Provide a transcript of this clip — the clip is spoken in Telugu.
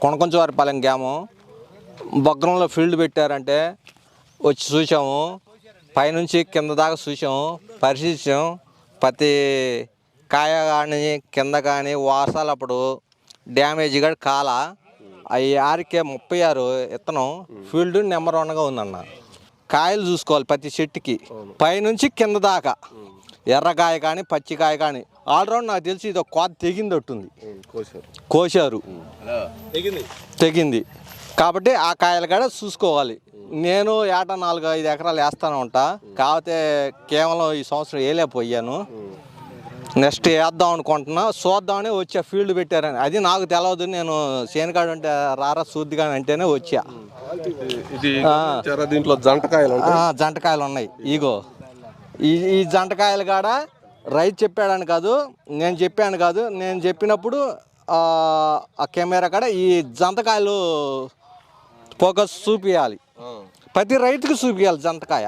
కొనకొంచవారిపాలెం గ్రామం. బొగ్గరంలో ఫీల్డ్ పెట్టారంటే వచ్చి చూసాము. పైనుంచి కింద దాకా చూసాము. పరిశీలించాం. ప్రతి కాయ కానీ కింద కానీ వాసాలు అప్పుడు డ్యామేజ్ కూడా కాల. అవి ఆరికే ముప్పై ఆరు ఇత్తనం. ఫీల్డ్ నెంబర్ వన్గా ఉందన్న. కాయలు చూసుకోవాలి ప్రతి చెట్టుకి. పైనుంచి కింద దాకా. ఎర్రకాయ కానీ పచ్చికాయ కానీ. ఆల్రౌండ్ నాకు తెలిసి ఇది ఒక కోత తెగింది ఉంటుంది కోసారు కోశారు. తెగింది. కాబట్టి ఆ కాయలు కూడా చూసుకోవాలి. నేను ఏటా నాలుగు ఐదు ఎకరాలు వేస్తాను ఉంటా కాకపోతే కేవలం ఈ సంవత్సరం వేయలేకపోయాను. నెక్స్ట్ వేద్దాం అనుకుంటున్నా. చూద్దామని వచ్చా ఫీల్డ్ పెట్టారని. అది నాకు తెలియదు నేను చేనుకాడు అంటే రారా చూద్దిగా అంటేనే వచ్చా? దీంట్లో? జంటకాయలు జంటకాయలు ఉన్నాయి. ఇగో. ఈ ఈ జంటకాయలు కాడ రైతు చెప్పాడని కాదు నేను చెప్పాను కాదు. నేను చెప్పినప్పుడు ఆ కెమెరా కాడ ఈ జంతకాయలు ఫోకస్ చూపించాలి ప్రతి రైతుకి చూపించాలి జంతకాయ.